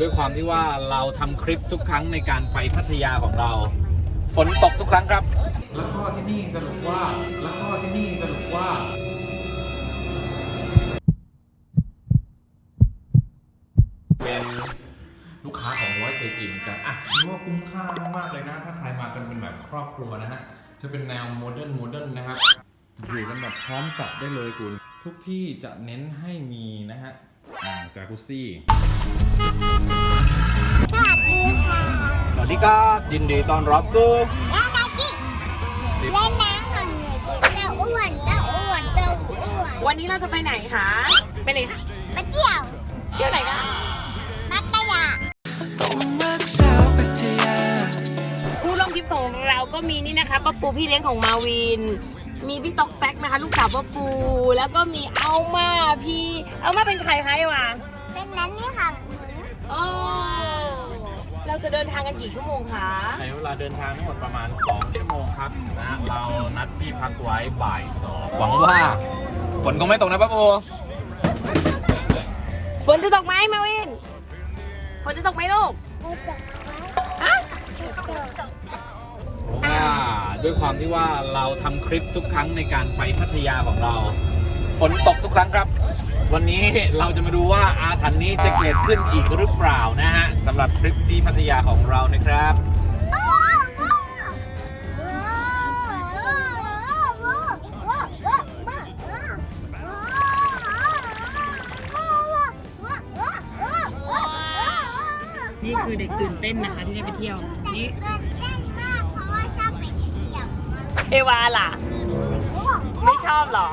ด้วยความที่ว่าเราทำคลิปทุกครั้งในการไปพัทยาของเรา ฝนตกทุกครั้งครับ แล้วก็ที่นี่สรุปว่า แล้วก็ที่นี่สรุปว่าเป็นลูกค้าของร้อยเคจีเหมือนกันอะถือว่าคุ้มค่ามากๆเลยนะ ถ้าใครมากันเป็นแบบครอบครัวนะฮะ จะเป็นแนวโมเดิร์นโมเดิร์นนะครับอยู่กันแบบพร้อมสับได้เลยคุณ ทุกที่จะเน้นให้มีนะฮะ อ่าจากุซี่ สวัสดีค่ะสวัสดีครับยินดีต้อนรับสู่แล้วมาจิเล่นน้ำของหนูเจ้าอ้วนเจ้าอ้วนเจ้าอ้วนวันนี้เราจะไปไหนคะไปไหนคะมาเที่ยวเที่ยวไหนนะพัทยาผู้ร่วมทริปของเราก็มีนี่นะคะป้าปูพี่เลี้ยงของมาวิน มีพี่ต๊อกแป๊กนะคะ ลูกสาวป้าปูแล้วก็มีเอามาพี่ เอามาเป็นใครคะไอ้วะเป็นนั้นนี่ค่ะหนูโอ้เราจะเดินทางกันกี่ชั่วโมงคะใช้เวลาเดินทางทั้งหมดประมาณ 2 ชั่วโมงครับนะเรานัดที่พักไว้บ่ายสองหวังว่าฝนคงไม่ตกนะป้าปูฝนจะตกไหมมาวินฝนจะตกไหมลูกไม่ตกฮะ ว่าด้วยความที่ว่าเราทำคลิปทุกครั้งในการไปพัทยาของเรา ฝนตกทุกครั้งครับ วันนี้เราจะมาดูว่าอาถรรพ์นี้จะเกิดขึ้นอีกหรือเปล่านะฮะสำหรับทริปที่พัทยาของเรานะครับ นี่คือเด็กตื่นเต้นนะคะที่ได้ไปเที่ยว นี่ เอวาล่ะ ไม่ชอบเหรอ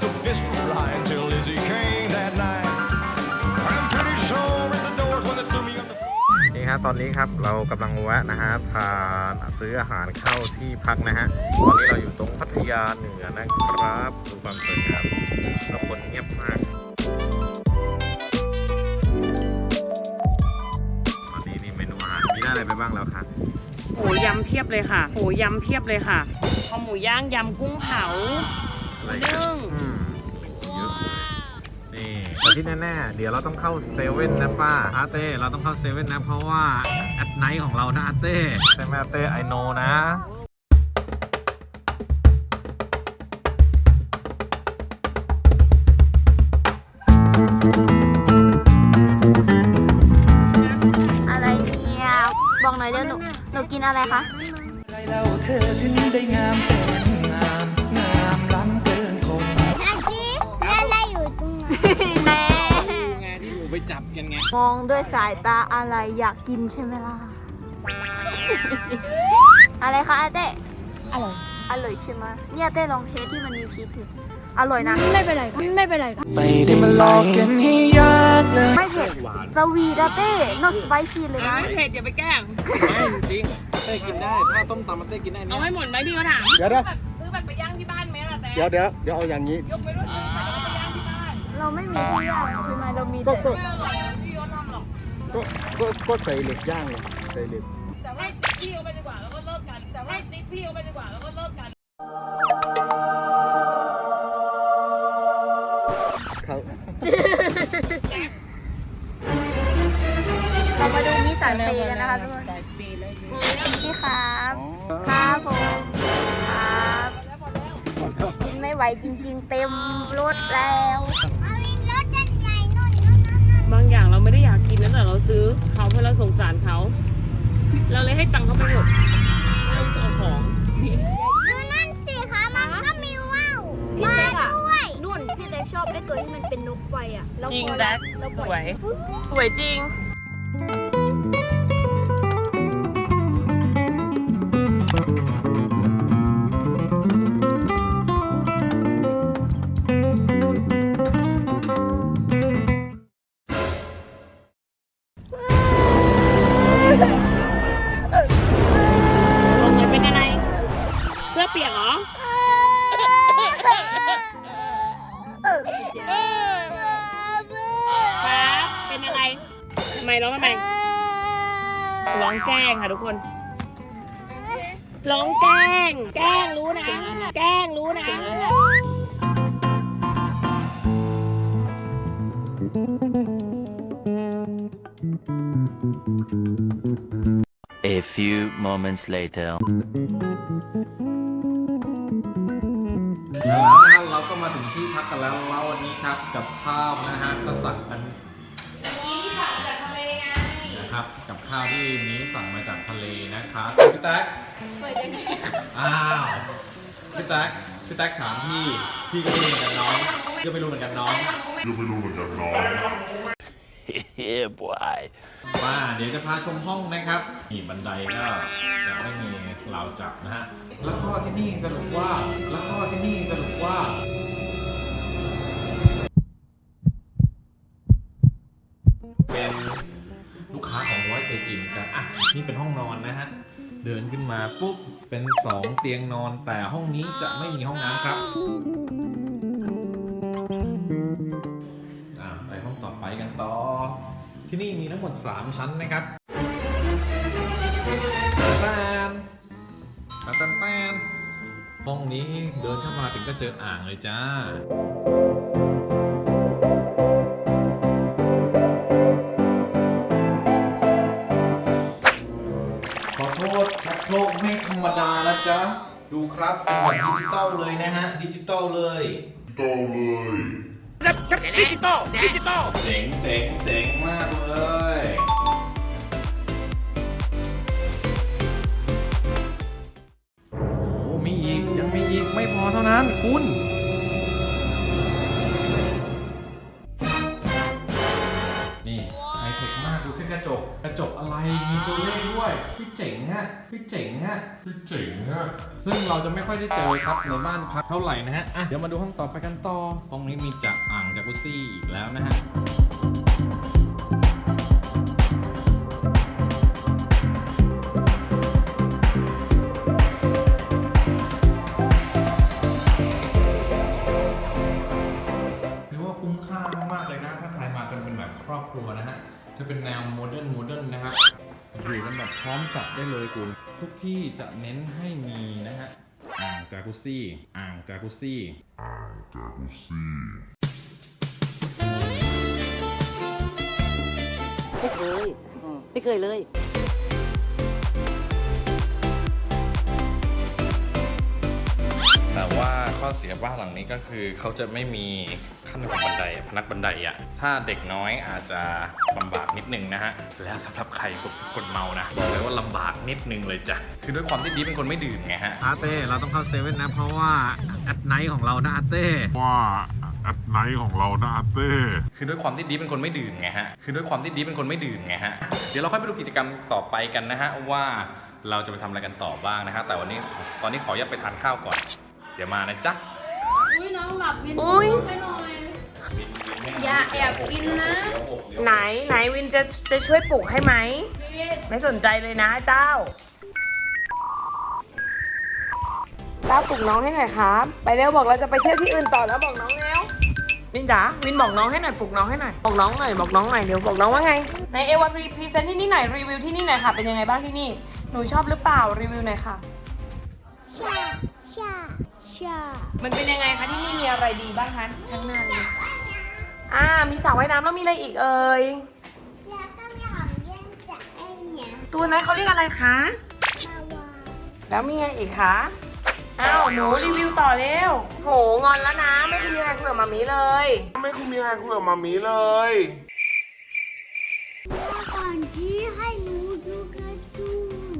So fish were flying till Lizzie came that night. I'm pretty sure it's the doors when they threw me on the floor. นี่ครับตอนนี้ครับเรากำลังแวะนะฮะพาซื้ออาหารเข้าที่พักนะฮะตอนนี้เราอยู่ตรงพัทยาเหนือนะครับดูความสวยงามแล้วคนเงียบมากตอนนี้นี่เมนูอาหารมีหน้าอะไรไปบ้างแล้วครับ โหยำเพียบเลยค่ะโหยำเพียบเลยค่ะข้าวหมูย่างยำกุ้งเผาอะไรนึ่งอืมเยอะเลยนี่แต่ที่แน่ๆเดี๋ยวเราต้องเข้าเซเว่นนะป้าอาเต้เราต้องเข้าเซเว่นนะเพราะว่าแอดไนท์ของเรานะอาเต้ใช่ไหมอาเต้ไอโนนะ หนูกินอะไรคะเราเธอถึงได้งามเกินงามงามล้ำเกินคนอันที่อะไรอยู่ตรงไหนแน่ไงที่หนูไปจับกันไงมองด้วยสายตาอะไรอยากกินใช่ไหมล่ะ อะไรคะอาเต้อร่อยอร่อยใช่ไหมเนี่ยเต้ลองเทสที่มันมีพริกอยู่อร่อยนะ ไม่เป็นไรค่ะไม่เป็นไรค่ะไม่ได้มาหลอกกันให้ยากเลยไม่เผ็ด หวานสวีดอะเต้ not spicy เลยนะ ไม่เผ็ดอย่าไปแกล้งจริงเต้กินได้ ถ้าต้มตำมันเต้กินได้เอานะให้หมดไหมพี่เขาถามเดี๋ยวนะแบบซื้อแบบไปย่างที่บ้านไหมล่ะแต่เดี๋ยวเดี๋ยวเดี๋ยวเอาอย่างนี้ยกไปด้วยซื้อไปแล้วไปย่างที่บ้านเราไม่มีที่ย่างทำไมเรามีก็แต่ก็ไม่อร่อยเหมือนพี่เขาทำหรอกก็ก็ก็ใส่เหล็กย่างเลยใส่เหล็กให้ติ๊กพี่เขาไปดีกว่าแล้วก็เลิกกันให้ติ๊กพี่เขาไปดีกว่าแล้วก็เลิกกันาดูมิสานเปย์กันนะคะทุกคนพี่ครับครับผมครับกินไม่ไหวจริง ๆ เต็มรถแล้วเอาวินรถกันใหญ่นู่นนู่นนู่นนู่นบางอย่างเราไม่ได้อยากกินนะแต่เราซื้อเขาเพราะเราสงสารเขา เราเลยให้ตังค์เขาไปเถอะเราเอาของดูนั่นสิคะมันก็มีว่าวมาด้วยนุ่นพี่เล็กชอบไอ้ตัวที่มันเป็นนกไฟอะแล้วจริงพอแบ๊กเราสปล่อวย สวยจริง ไมร้องทำไมร้องแกล้งค่ะทุกคนร้องแกล้ง แกล้งรู้นะ แกล้งรู้นะเ A few moments later. แล้วนะเราก็มาถึงที่พักกันแล้วเราวันนี้ครับกับข้าวนะฮะก็สั่งกัน ข้าวที่นี้สั่งมาจากทะเลนะครับพี่แต๊กเปิดยังไงอ้าวพี่แต๊กพี่แต๊กถามพี่พี่ก็ไม่รู้เหมือนกันน้องก็ไม่รู้เหมือนกันน้อง yeah, boy. ว่าเดี๋ยวจะพาชมห้องนะครับนี่บันไดก็จะไม่มีราวจับนะฮะแล้วก็ที่นี่สรุปว่าแล้วก็ที่นี่สรุปว่า เดินขึ้นมาปุ๊บ เป็น 2 เตียงนอนแต่ห้องนี้จะไม่มีห้องน้ำครับไปห้องต่อไปกันต่อ ที่นี่มีทั้งหมด 3 ชั้นนะครับแตนแตนแตนแตนห้องนี้เดินเข้ามาถึงก็เจออ่างเลยจ้า ษชักโครกไม่ธรรมดานะจ๊ะ ดูครับเป็นแบบดิจิตอลเลยนะฮะ ดิจิตอลเลยดิจิตอลเลยดิจิตอลดิจิตอลเจ๋งเจ๋งเจ๋งมากเลยโอ้โหมีอีก ยังมีอีก ไม่พอเท่านั้นคุณนี่ไฮเทคมากดูแค่กระจก กระจกอะไร มีตัวเลขด้วย พี่เจ๋งอะพี่เจ๋งอะพี่เจ๋งอะซึ่งเราจะไม่ค่อยได้เจอครับในบ้านพักเท่าไหร่นะฮะอะเดี๋ยวมาดูห้องต่อไปกันต่อห้องนี้มีจักอ่างจากุซี่อีกแล้วนะฮะ แบบพร้อมสระได้เลยคุณ ทุกที่จะเน้นให้มีนะฮะ อ่างจากุซี่ อ่างจากุซี่ไม่เคยไม่เคยเลย ข้อเสียบ้านหลังนี้ก็คือเขาจะไม่มีขั้นของบันไดพนักบันไดอะถ้าเด็กน้อยอาจจะลำบากนิดนึงนะฮะแล้วสำหรับใครคนเมานะบอกเลยว่าลำบากนิดนึงเลยจ้ะคือด้วยความที่ดีเป็นคนไม่ดื่มไงฮะอาเต้เราต้องเข้าเซเว่นนะเพราะว่าแอดไนท์ของเรานะอาเต้ว่าแอดไนท์ของเรานะอาเต้คือด้วยความที่ดีเป็นคนไม่ดื่มไงฮะคือด้วยความที่ดีเป็นคนไม่ดื่มไงฮะเดี๋ยวเราค่อยไปดูกิจกรรมต่อไปกันนะฮะว่าเราจะไปทำอะไรกันต่อบ้างนะฮะแต่วันนี้ตอนนี้ขออนุญาตไปทานข้าวก่อน เดี๋ยวมานะจ๊ะอุ้ยน้องหลับวินอุ๊ยให้หน่อย อย่าแอบกินนะ ไหนไหนวินจะจะช่วยปลุกให้ไหม วินไม่สนใจเลยนะเต้าเต้าปลุกน้องให้หน่อยครับ ไปเร็วบอกเราจะไปเที่ยวที่อื่นต่อแล้วบอกน้องเร็ววินจ๋าวินบอกน้องให้หน่อยปลุกน้องให้หน่อยบอกน้องหน่อยบอกน้องหน่อยเดี๋ยวบอกน้องว่าไงในเอวาพรีพรีเซนต์ที่นี่หน่อยรีวิวที่นี่หน่อยค่ะเป็นยังไงบ้างที่นี่หนูชอบหรือเปล่ารีวิวหน่อยค่ะ ชาชา ชามันเป็นยังไงคะที่นี่มีอะไรดีบ้างคะข้างหน้าเลยอ่า มีสระว่ายน้ำแล้วมีอะไรอีกเอ่ย แล้วก็มีของเล่นจากไอ้เนี่ยตัวนั้นเขาเรียกอะไรคะ มาวาแล้วมีไงอีกคะ อ้าวหนูรีวิวต่อเร็ว โหงอนแล้วนะ ไม่คุยอะไรคุยกับมามีเลย ไม่คุยมีอะไรคุยกับมามีเลยก่อนชี้ให้หนูดูการ์ตูน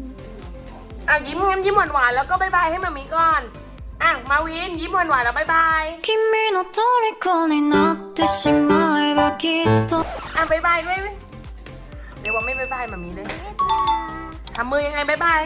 อะยิ้มงั้นยิ้มหวานๆแล้วก็บายบายให้มามีก่อน อ่ะมาวินยิ้มหวานๆแล้วบายบาย 君の虜になってしまえばきっと อ่ะบายบายด้วยเดี๋ยวว่าไม่บายบายมามีเลยทำมือยังไงบายบาย